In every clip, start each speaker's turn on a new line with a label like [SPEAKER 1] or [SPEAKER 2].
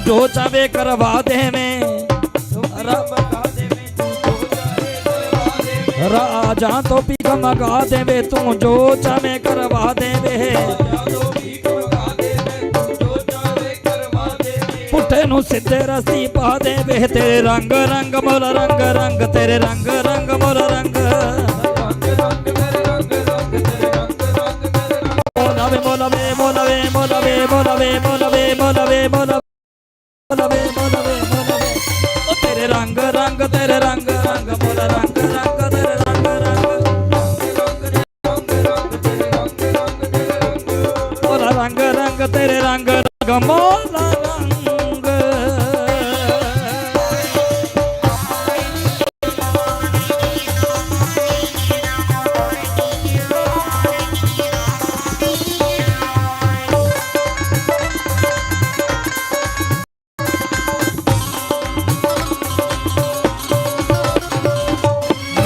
[SPEAKER 1] ਤੂੰ ਜੋ ਚਾਵੇ ਕਰਵਾ ਦੇਵੇਂ।
[SPEAKER 2] ਰੱਬ ਕਾ ਦੇਵੇਂ ਤੂੰ ਜੋ ਚਾਹੇ ਕਰਵਾ ਦੇਵੇਂ
[SPEAKER 1] ਰਾਜਾਂ ਤੋਂ ਭੀਖ ਮੰਗਾ ਦੇਵੇਂ, ਤੂੰ ਜੋ ਚਾਵੇਂ ਕਰਵਾ ਦੇਵੇਂ। ਪੁੱਠੇ ਨੂੰ ਸਿੱਧੇ ਰਸਤੀ ਪਾ ਦੇਵੇਂ, ਤੇਰੇ ਰੰਗ ਰੰਗ ਮੁੱਲ ਰੰਗ ਰੰਗ, ਤੇਰੇ ਰੰਗ ਰੰਗ ਮੁੱਲ ਰੰਗ।
[SPEAKER 2] ਰੰਗ ਰੰਗ ਮੇਰੇ ਰੰਗ ਰੰਗ ਤੇਰੇ ਰੰਗ ਰੰਗ
[SPEAKER 1] ਮੋਲਵੇ ਮੋਲਵੇ ਮੋਲਵੇ ਮੋਲਵੇ ਮੋਲਵੇ ਮੋਲਵੇ ਮੋਲਵੇ ਮਨਵੇ ਮਨਵੇ ਮਨਵੇ ਉਹ ਤੇਰੇ ਰੰਗ ਰੰਗ ਤੇਰੇ ਰੰਗ ਰੰਗ ਮੋਰਾ ਰੰਗ ਰੰਗ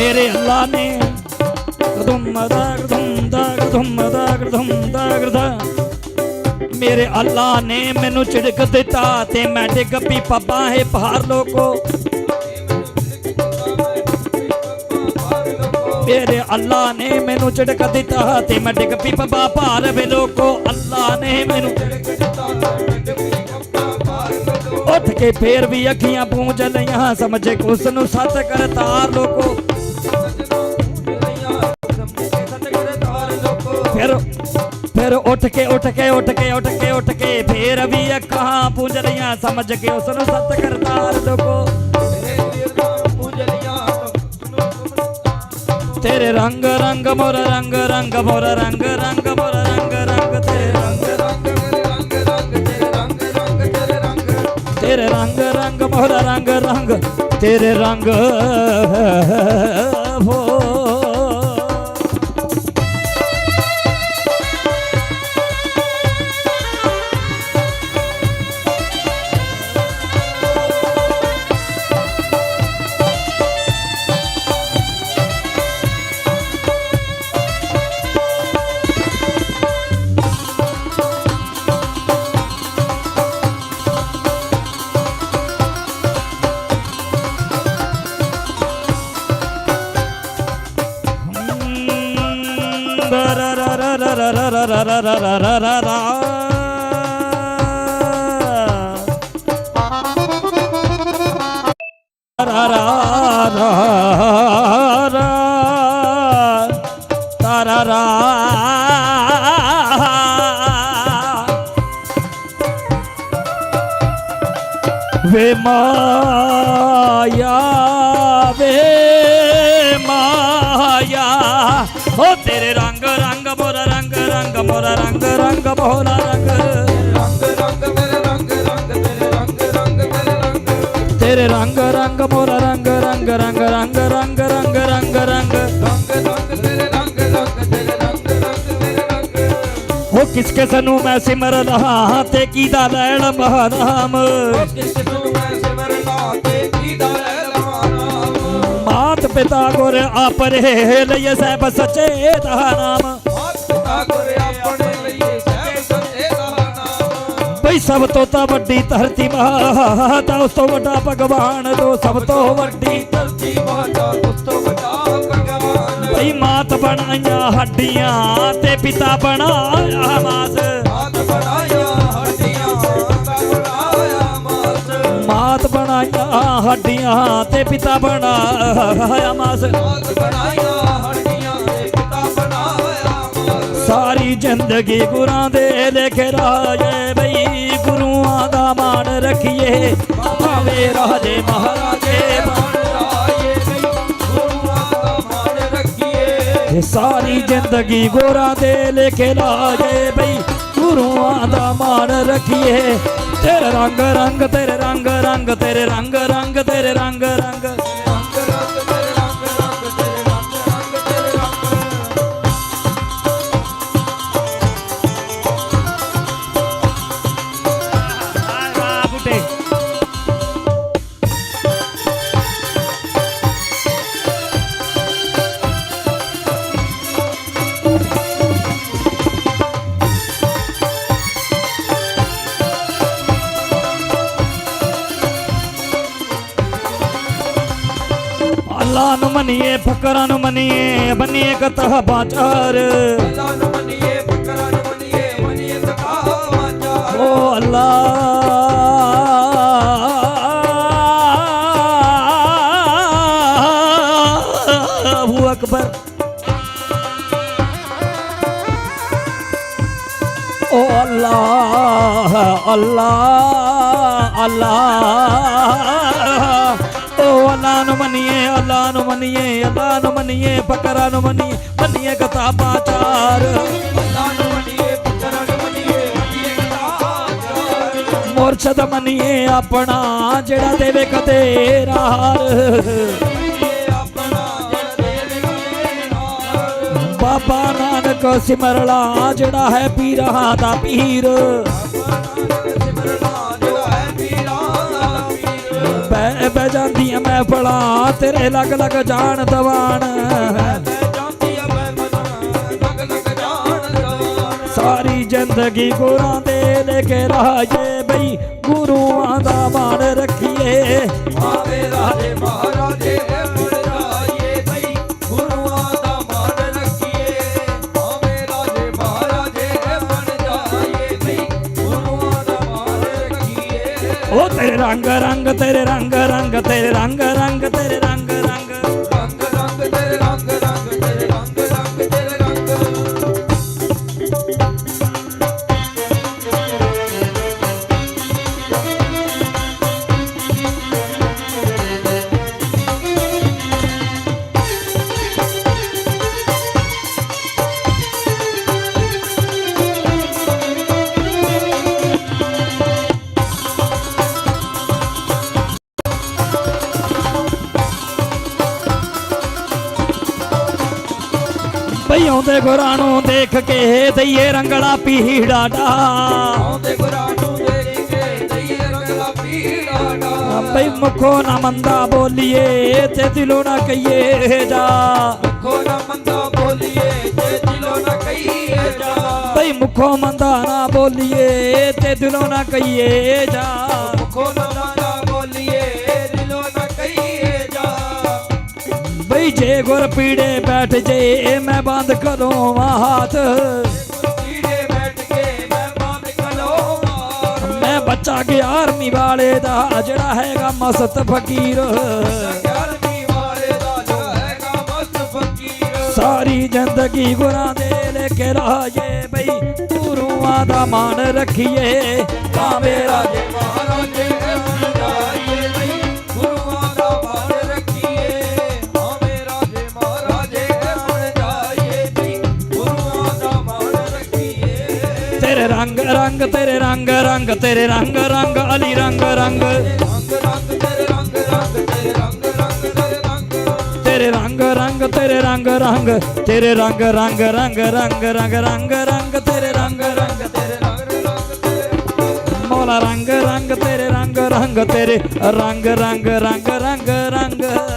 [SPEAKER 1] ਮੇਰੇ ਅੱਲਾ ਨੇ ਗਦੁਮ ਦਾ ਗਦੁਮ ਦਾ ਗਦੁਮ ਦਾ ਗਦੁਮ ਦਾ ਗਦਾ ਮੇਰੇ ਅੱਲਾ ਨੇ ਮੈਨੂੰ ਝਿੜਕ ਦਿੱਤਾ ਤੇ ਮੈਂ ਡਿੱਗ ਪਈ ਪੱਬਾਂ ਹੈ ਪਹਾੜ ਲੋਕੋ। ਮੇਰੇ ਅੱਲਾ ਨੇ ਮੈਨੂੰ ਝਿੜਕ ਦਿੱਤਾ ਤੇ ਮੈਂ ਡਿੱਗ ਪਈ ਪੱਬਾਂ ਭਾਰ ਵੇ ਲੋਕੋ। ਅੱਲਾ ਨੇ ਮੈਨੂੰ ਉੱਠ ਕੇ ਫੇਰ ਵੀ ਅੱਖੀਆਂ ਪੂੰਝ ਲਈਆਂ, ਸਮਝੇ ਕਿ ਉਸ ਨੂੰ ਸੱਤ ਕਰਤਾਰ ਲੋਕੋ। ਫਿਰ ਉੱਠ ਕੇ ਉੱਠ ਕੇ ਉੱਠ ਕੇ ਉੱਠ ਕੇ ਉੱਠ ਕੇ ਫੇਰ ਵੀ ਅੱਖਾਂ ਪੂੰਝ ਲਈਆਂ ਸਮਝ ਕੇ ਉਸ ਨੂੰ ਸੱਤ ਕਰਤਾਰ ਲੋਕੋ ਤੇਰੇ ਰੰਗ ਰੰਗ ਮੋਰ, ਰੰਗ ਰੰਗ ਮੋਰ, ਰੰਗ ਰੰਗ ਮੋਰ, ਰੰਗ ਰੰਗ ਤੇਰੇ ਰੰਗ ਤੇਰੇ ਰੰਗ ਰੰਗ ਮੋਰ, ਰੰਗ ਰੰਗ ਤੇਰੇ ਰੰਗ ਹੋ। રારા ਤੇਰੇ ਰੰਗ ਰੰਗ ਮੋਰ, ਰੰਗ ਰੰਗ ਰੰਗ ਰੰਗ ਰੰਗ ਰੰਗ ਰੰਗ ਰੰਗ। ਹੋ ਕਿਸ ਕਿਸ ਨੂੰ ਮੈਂ ਸਿਮਰ ਰਹਾ ਤੇ ਕੀਦਾ ਲੈਣ ਮਹਾਨਾਮ ਮਾਤ ਪਿਤਾ ਗੁਰ ਆਪਰੇ ਲਈ ਸਹਿਬ ਸੱਚੇ ਦਾ ਨਾਮ। ਭਾਈ ਸਭ ਤੋਂ ਤਾਂ ਵੱਡੀ ਧਰਤੀ ਮਾਂ ਤਾਂ ਉਸ ਤੋਂ ਵੱਡਾ ਭਗਵਾਨ ਜੋ ਸਭ ਤੋਂ ਵੱਡੀ ਧਰਤੀ ਮਾਂ ਉਸ ਤੋਂ ਵੱਡਾ ਭਗਵਾਨ। ਭਾਈ ਮਾਤ ਬਣਾਈਆਂ ਹੱਡੀਆਂ ਤੇ ਪਿਤਾ ਬਣਾਇਆ ਮਾਸ। ਮਾਤ ਬਣਾਇਆ ਹੱਡੀਆਂ ਮਾਤ ਬਣਾਈਆਂ ਹੱਡੀਆਂ ਤੇ ਪਿਤਾ ਬਣਾਇਆ ਮਾਤ ਸਾਰੀ ਜ਼ਿੰਦਗੀ ਗੁਰਾਂ ਦੇ ਲਿਖ ਰਾਏ। ਰੱਖੀਏ। ਭਾਵੇਂ ਰਾਜੇ ਮਹਾਰਾਜੇ ਇਹ ਸਾਰੀ ਜ਼ਿੰਦਗੀ ਗੋਰਾ ਦੇ ਲੇਖੇ ਲਾਜੇ ਬਈ, ਗੁਰੂਆਂ ਦਾ ਮਾਣ ਰੱਖੀਏ। ਤੇਰੇ ਰੰਗ ਰੰਗ, ਤੇਰੇ ਰੰਗ ਰੰਗ, ਤੇਰੇ ਰੰਗ ਰੰਗ, ਤੇਰੇ ਰੰਗ ਰੰਗ। ਮੰਨੀਏ ਫਕਰਾਂ ਨੂੰ ਮੰਨੀਏ, ਬੰਨੀਏ ਕਤਹ ਬਾਚਾਰ।
[SPEAKER 2] ਅੱਲਾ ਨੂੰ ਮੰਨੀਏ ਫਕਰਾਂ ਨੂੰ ਮੰਨੀਏ ਮੰਨੀਏ ਸਖਾਵਾਚਾਰ
[SPEAKER 1] ਓ ਅੱਲਾ ਅਬੂ ਅਕਬਰ। ਓ ਅੱਲਾ ਅੱਲਾ ਅੱਲਾ ਮੰਨੀਏ ਅੱਲਾ ਨੂੰ ਮੰਨੀਏ ਅੱਲਾ ਨੂੰ ਮੰਨੀਏ, ਫਕਰਾਂ ਨੂੰ ਮੰਨੀਏ ਮੰਨੀਏ ਕਿਤਾਬਾਂ ਚਾਰ
[SPEAKER 2] ਅੱਲਾ ਨੂੰ ਮੰਨੀਏ, ਫਕਰਾਂ ਨੂੰ ਮੰਨੀਏ ਮੰਨੀਏ ਸਖਾਵਾਚਾਰ
[SPEAKER 1] ਮੁਰਸ਼ਦ ਮੰਨੀਏ ਆਪਣਾ, ਜਿਹੜਾ ਦੇਵੇ ਕਦੇ ਰਾਰ ਬਾਬਾ ਨਾਨਕ ਸਿਮਰਲਾ, ਜਿਹੜਾ ਹੈ ਪੀਰਾਂ ਦਾ ਪੀਰ।
[SPEAKER 2] ਪੀਰ
[SPEAKER 1] ਬੈ ਜਾਂਦੀਆਂ ਮਹਿਫਲਾਂ ਤੇਰੇ ਲਗ ਲਗ ਜਾਣ ਦਵਾਨ।
[SPEAKER 2] ਮੈਂ ਜਾਂਦੀ ਆ ਮੈਂ ਮਨਾਂ ਲਗ ਲਗ
[SPEAKER 1] ਸਾਰੀ ਜ਼ਿੰਦਗੀ ਗੁਰਾਂ ਦੇ ਲੈ ਕੇ ਰਾਜੇ ਬਈ, ਗੁਰੂਆਂ ਦਾ ਮਾਣ ਰੱਖੀਏ।
[SPEAKER 2] ਆਵੇ ਰਾਜੇ ਮਹਾਰਾਜੇ
[SPEAKER 1] ਰੰਗ ਰੰਗ ਤੇਰੇ ਰੰਗ ਰੰਗ ਤੇਰੇ ਰੰਗ ਰੰਗ ਤੇਰੇ ਰੰਗ ਆਉਂਦੇ ਗੁਰਾਂ ਨੂੰ ਦੇਖ ਕੇ ਦਈਏ ਰੰਗਲਾ ਪੀੜਾ ਡਾ।
[SPEAKER 2] ਆਉਂਦੇ ਗੁਰਾਂ ਨੂੰ ਦੇਖ ਕੇ ਦਈਏ ਰੰਗਲਾ ਪੀੜਾ ਡਾ।
[SPEAKER 1] ਬਈ ਮੁਖੋਂ ਨਾ ਮੰਦਾ ਬੋਲੀਏ ਤੇ ਦਿਲੋਂ ਨਾ ਕਹੀਏ ਜਾ।
[SPEAKER 2] ਕੋ ਨਾ ਮੰਦਾ ਬੋਲੀਏ ਤੇ ਦਿਲੋਂ ਨਾ ਕਹੀਏ ਜਾ।
[SPEAKER 1] ਬਈ ਮੁਖੋਂ ਮੰਦਾ ਨਾ ਬੋਲੀਏ ਤੇ ਦਿਲੋਂ ਨਾ ਕਹੀਏ ਜਾ।
[SPEAKER 2] ਕੋ ਨਾ ਕੋਈ ਜੇ
[SPEAKER 1] ਗੁਰ ਪੀੜੇ ਬੈਠ ਜੇ ਇਹ ਮੈਂ ਬੰਦ ਕਰੋ
[SPEAKER 2] ਮਾ ਹੱਥ।
[SPEAKER 1] ਮੈਂ ਬੱਚਾ 11ਵੀਂ ਵਾਲੇ ਦਾ ਜਿਹੜਾ ਹੈਗਾ ਮਸਤ ਫਕੀਰ।
[SPEAKER 2] ਵਾਲੇ ਦਾ ਮਸਤ ਫਕੀਰ।
[SPEAKER 1] ਸਾਰੀ ਜ਼ਿੰਦਗੀ ਗੁਰਾਂ ਦੇ ਲੈ ਕੇ ਰਾਜੇ ਬਈ
[SPEAKER 2] ਤੂੰ ਰੂਹਾਂ ਦਾ ਮਾਨ ਰੱਖੀਏ। ਤਾਂ ਮੇਰਾ
[SPEAKER 1] ਜੇ ਰੰਗ ਤੇਰੇ ਰੰਗ ਰੰਗ ਤੇਰੇ ਰੰਗ ਰੰਗ ਅਲੀ ਰੰਗ ਰੰਗ
[SPEAKER 2] ਤੇਰੇ ਰੰਗ ਰੰਗ ਤੇਰੇ ਰੰਗ ਰੰਗ ਤੇਰੇ ਰੰਗ
[SPEAKER 1] ਰੰਗ ਰੰਗ ਰੰਗ ਰੰਗ ਰੰਗ ਰੰਗ ਤੇਰੇ ਰੰਗ ਰੰਗ
[SPEAKER 2] ਤੇਰੇ ਰੰਗ ਰੰਗ
[SPEAKER 1] ਰੰਗ ਰੰਗ ਤੇਰੇ ਰੰਗ ਰੰਗ ਤੇਰੇ ਰੰਗ ਰੰਗ ਰੰਗ ਰੰਗ ਰੰਗ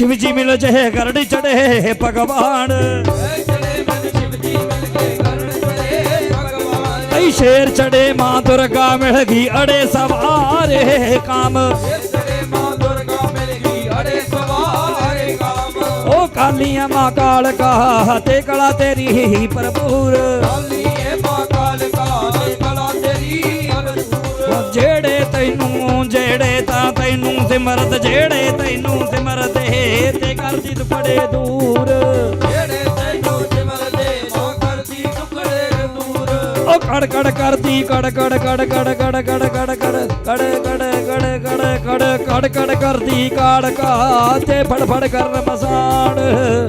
[SPEAKER 1] शिव जी मिल जहे गरड़ी चढ़े
[SPEAKER 2] भगवान शेर चढ़े माँ दुर्गा मिल गई अड़े सवारे
[SPEAKER 1] काम ओ कालिया माँ काल का ते कला
[SPEAKER 2] तेरी ही प्रभुर काली माँ काल का ते
[SPEAKER 1] कला तेरी ਤੈਨੂੰ ਜਿਹੜੇ ਤਾਂ ਤੈਨੂੰ ਸਿਮਰਤ ਜਿਹੜੇ ਤੈਨੂੰ ਸਿਮਰਦੇ ਤੇ ਕਰਦੀ ਬੜੇ ਦੂਰ
[SPEAKER 2] ਜਿਹੜੇ ਤੈਨੂੰ ਸਿਮਰਦੇ ਮਾਂ ਕਰਦੀ ਟੁਕੜੇ ਦੂਰ
[SPEAKER 1] ਉਹ ਕੜ ਕੜ ਕਰਦੀ ਕੜ ਕੜ ਕੜ ਕੜ ਕੜ ਕੜ ਕੜ ਕੜ ਕੜ ਕੜ ਕੜ ਕੜ ਕੜ ਕੜ ਕੜ ਕਰਦੀ ਕਾੜਕਾ ਤੇ ਫੜ ਫੜ ਕਰਨ ਮਸਾੜ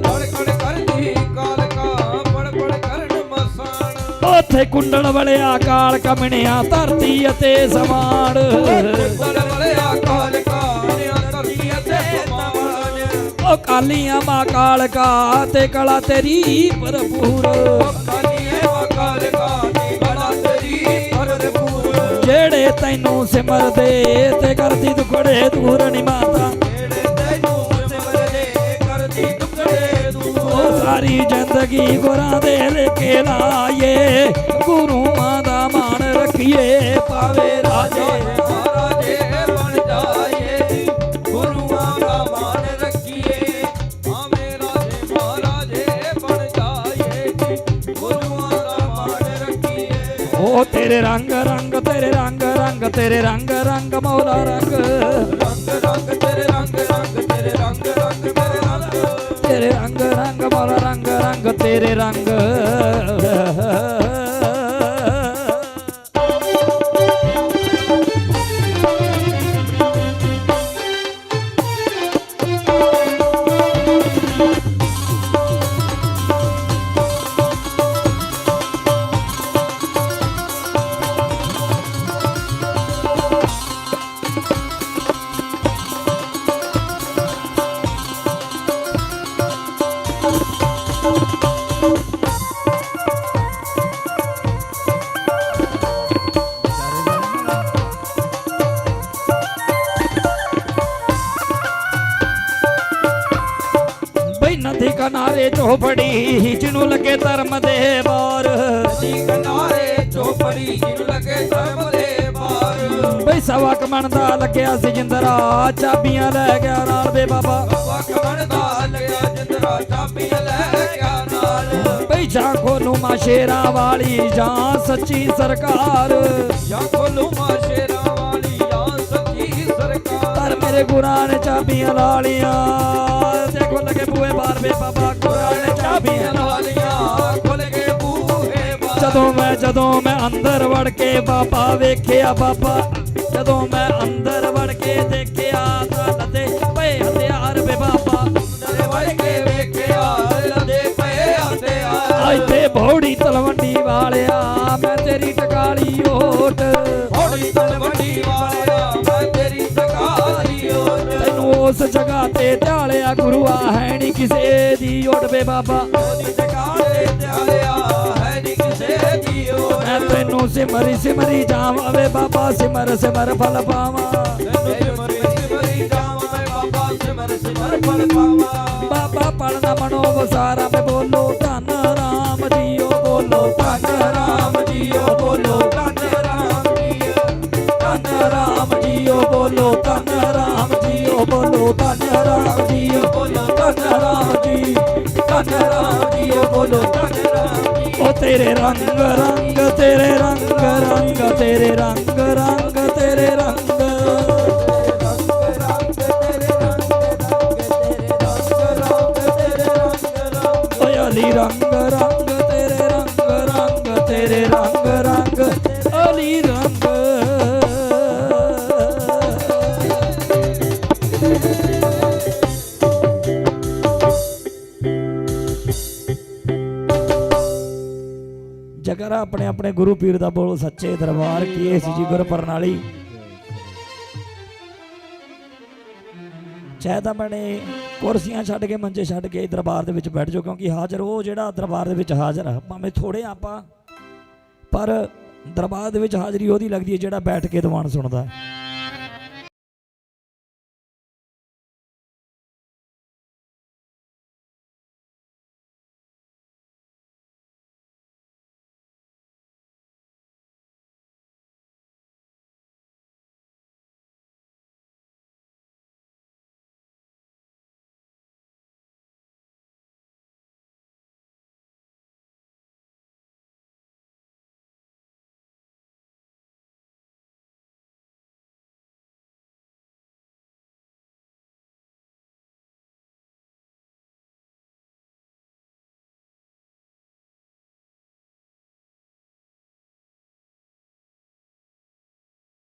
[SPEAKER 2] ਕੜ ਕੜ
[SPEAKER 1] ਉੱਥੇ ਕੁੰਡਲ ਵਲਿਆ, ਕਾਲ ਕਮਣਿਆ, ਧਰਤੀ ਅਤੇ ਸਮਾਨ।
[SPEAKER 2] ਬਲ ਬਲਿਆ ਕਾਲ ਕਾਲਿਆ ਧਰਤੀ ਅਤੇ ਸਮਾਨ
[SPEAKER 1] ਉਹ ਕਾਲੀਆਂ ਮਾ ਕਾਲਕਾ ਤੇ ਕਲਾ ਤੇਰੀ ਭਰਪੂਰ।
[SPEAKER 2] ਕਾਲੀਏ ਕਾਲ ਕਾਲੀ ਬਲਾ
[SPEAKER 1] ਜਿਹੜੇ ਤੈਨੂੰ ਸਿਮਰਦੇ ਤੇ ਕਰਦੀ ਦੁਖੜੇ ਦੂਰ ਨੀ ਮਾਤਾ। ਸਾਰੀ ਜ਼ਿੰਦਗੀ ਗੁਰਾਂ ਦੇ ਲੇਕੇ ਲਾਏ ਗੁਰੂਆਂ ਦਾ ਮਾਣ ਰੱਖੀਏ, ਪਾਵੇ ਰਾਜੇ,
[SPEAKER 2] ਮਹਾਰਾਜੇ ਬਣ ਜਾਈਏ। ਗੁਰੂਆਂ ਦਾ ਮਾਨ ਰੱਖੀਏ, ਆਵੇਂ ਰਾਜੇ, ਮਹਾਰਾਜੇ ਬਣ ਜਾਈਏ। ਗੁਰੂਆਂ ਦਾ ਮਾਣ ਰੱਖੀਏ।
[SPEAKER 1] ਉਹ ਤੇਰੇ ਰੰਗ ਰੰਗ, ਤੇਰੇ ਰੰਗ ਰੰਗ, ਤੇਰੇ ਰੰਗ ਰੰਗ ਮੌਲਾ ਰੰਗ।
[SPEAKER 2] ਰੰਗ ਰੰਗ ਤੇਰੇ ਰੰਗ ਰੰਗ
[SPEAKER 1] ਮੌਲਾ ਰੰਗ ਰੰਗ ਤੇਰੇ ਰੰਗ। ਚੋਪੜੀ ਜਿਹਨੂੰ ਲੱਗੇ ਧਰਮ ਦੇ ਬਾਰ
[SPEAKER 2] ਦੀ ਕਿਨਾਰੇ ਚੋਪੜੀ ਜਿਹਨੂੰ ਲੱਗੇ ਧਰਮ ਦੇ ਬਾਰ
[SPEAKER 1] ਬਈ ਸਵਾ ਕਮਣ ਦਾ ਲੱਗਿਆ ਸੀ ਜਿੰਦਰਾ ਚਾਬੀਆਂ ਲੈ ਗਿਆ ਨਾਲ ਵੇ ਬਾਬਾ।
[SPEAKER 2] ਵਕ ਬਣਦਾ ਲੱਗਿਆ ਜਿੰਦਰਾ ਚਾਬੀਆਂ ਲੈ ਗਿਆ ਨਾਲ।
[SPEAKER 1] ਬਈ ਜਾਂ ਖੋਲੂ ਮਾ ਸ਼ੇਰਾਂ ਵਾਲੀ ਜਾਂ ਸੱਚੀ ਸਰਕਾਰ। ਮੇਰੇ ਗੁਰਾਂ ਨੇ ਚਾਬੀਆਂ ਲਾ ਲੀਆਂ ਤੇ ਖੁੱਲ ਕੇ ਬੂਏ ਬਾਰ ਵੇ ਬਾਬਾ ਗੁਰਾਂ ਨੇ ਚਾਬੀਆਂ ਲਾ
[SPEAKER 2] ਲਾਲੀਆਂ ਖੁੱਲ ਕੇ ਬੂਹੇ ਬਾਰ
[SPEAKER 1] ਜਦੋਂ ਮੈਂ ਜਦੋਂ ਮੈਂ ਅੰਦਰ ਵੜ ਕੇ ਬਾਬਾ ਵੇਖਿਆ ਬਾਬਾ ਜਦੋਂ ਮੈਂ ਅੰਦਰ ਵੜ ਕੇ ਦੇਖਿਆ ਤਾਂ ਲੱਦੇ ਪਏ ਹਥਿਆਰ ਵੇ ਬਾਬਾ।
[SPEAKER 2] ਦਰ ਵੜ ਕੇ ਵੇਖਿਆ ਲਦੇ ਪਏ ਹੱਥਿਆਰ।
[SPEAKER 1] ਤੇ ਬੌੜੀ ਤਲਵੰਡੀ ਵਾਲਿਆ ਮੈਂ ਤੇਰੀ ਟਕਾਲੀ ਓਟ।
[SPEAKER 2] ਹੌਲੀ ਤਲਵੰਡੀ ਵਾਲਿਆ।
[SPEAKER 1] ਉਸ ਜਗ੍ਹਾ ਤੇ ਢਾਲਿਆ ਗੁਰੂਆ, ਹੈ ਨਹੀਂ ਕਿਸੇ ਦੀ ਓਟ ਬਾਬਾ
[SPEAKER 2] ਉਹਦੀ ਟਕਾਲੇ ਤੇ ਆਇਆ ਹੈ ਨੀ ਕਿਸੇ ਦੀ ਓਟ
[SPEAKER 1] ਮੈਂ ਤੈਨੂੰ ਸਿਮਰੀ ਸਿਮਰੀ ਜਾਵਾਂ ਵੇ ਬਾਬਾ। ਸਿਮਰ ਸਿਮਰ ਫਲ ਪਾਵਾਂ
[SPEAKER 2] ਤੈਨੂੰ ਸਿਮਰ ਸਿਮਰੀ ਜਾਵਾਂ ਮੈਂ ਬਾਬਾ, ਸਿਮਰ ਸਿਮਰ ਫਲ ਪਾਵਾਂ।
[SPEAKER 1] ਬਾਬਾ ਪੜਨਾ ਮਨੋ ਵਸਾਰਾ, ਮੇ ਬੋਲੋ, ਧੰਨ ਰਾਮ ਜੀਓ, ਬੋਲੋ, ਧੰਨ ਰਾਮ ਜੀਓ, ਬੋਲੋ,
[SPEAKER 2] ਧੰਨ ਰਾਮ ਜੀ
[SPEAKER 1] ਧੰਨ ਰਾਮ ਜੀਓ, ਬੋਲੋ, ਧੰਨ ਬੋਲੋ ਧੰਨ ਰਾਮ ਜੀਓ ਬੋਲੋ ਧੰਨ ਰਾਮ ਜੀ ਧੰਨ ਰਾਮ ਜੀਓ ਬੋਲੋ ਧੰਨ ਰਾਮ ਜੀ ਉਹ ਤੇਰੇ ਰੰਗ ਰੰਗ, ਤੇਰੇ ਰੰਗ ਰੰਗ, ਤੇਰੇ ਰੰਗ ਰੰਗ, ਤੇਰੇ ਰੰਗ। ਓਏ ਅਲੀ ਰੰਗ ਰੰਗ ਜਗਰਾ ਆਪਣੇ ਆਪਣੇ ਗੁਰੂ ਪੀਰ ਦਾ ਬੋਲ ਸੱਚੇ ਦਰਬਾਰ ਕੀ ਸੀ ਜੀ ਗੁਰ ਪ੍ਰਣਾਲੀ ਚਾਹੇ ਤਾਂ ਬਣੇ ਕੁਰਸੀਆਂ ਛੱਡ ਕੇ, ਮੰਜੇ ਛੱਡ ਕੇ ਦਰਬਾਰ ਦੇ ਵਿੱਚ ਬੈਠ ਜਾਓ, ਕਿਉਂਕਿ ਹਾਜ਼ਰ ਉਹ ਜਿਹੜਾ ਦਰਬਾਰ ਦੇ ਵਿੱਚ ਹਾਜ਼ਰ ਆ ਭਾਵੇਂ ਥੋੜੇ ਆਪਾਂ, ਪਰ ਦਰਬਾਰ ਦੇ ਵਿੱਚ ਹਾਜ਼ਰੀ ਉਹਦੀ ਲੱਗਦੀ ਹੈ ਜਿਹੜਾ ਬੈਠ ਕੇ ਦੀਵਾਨ ਸੁਣਦਾ ਹੈ।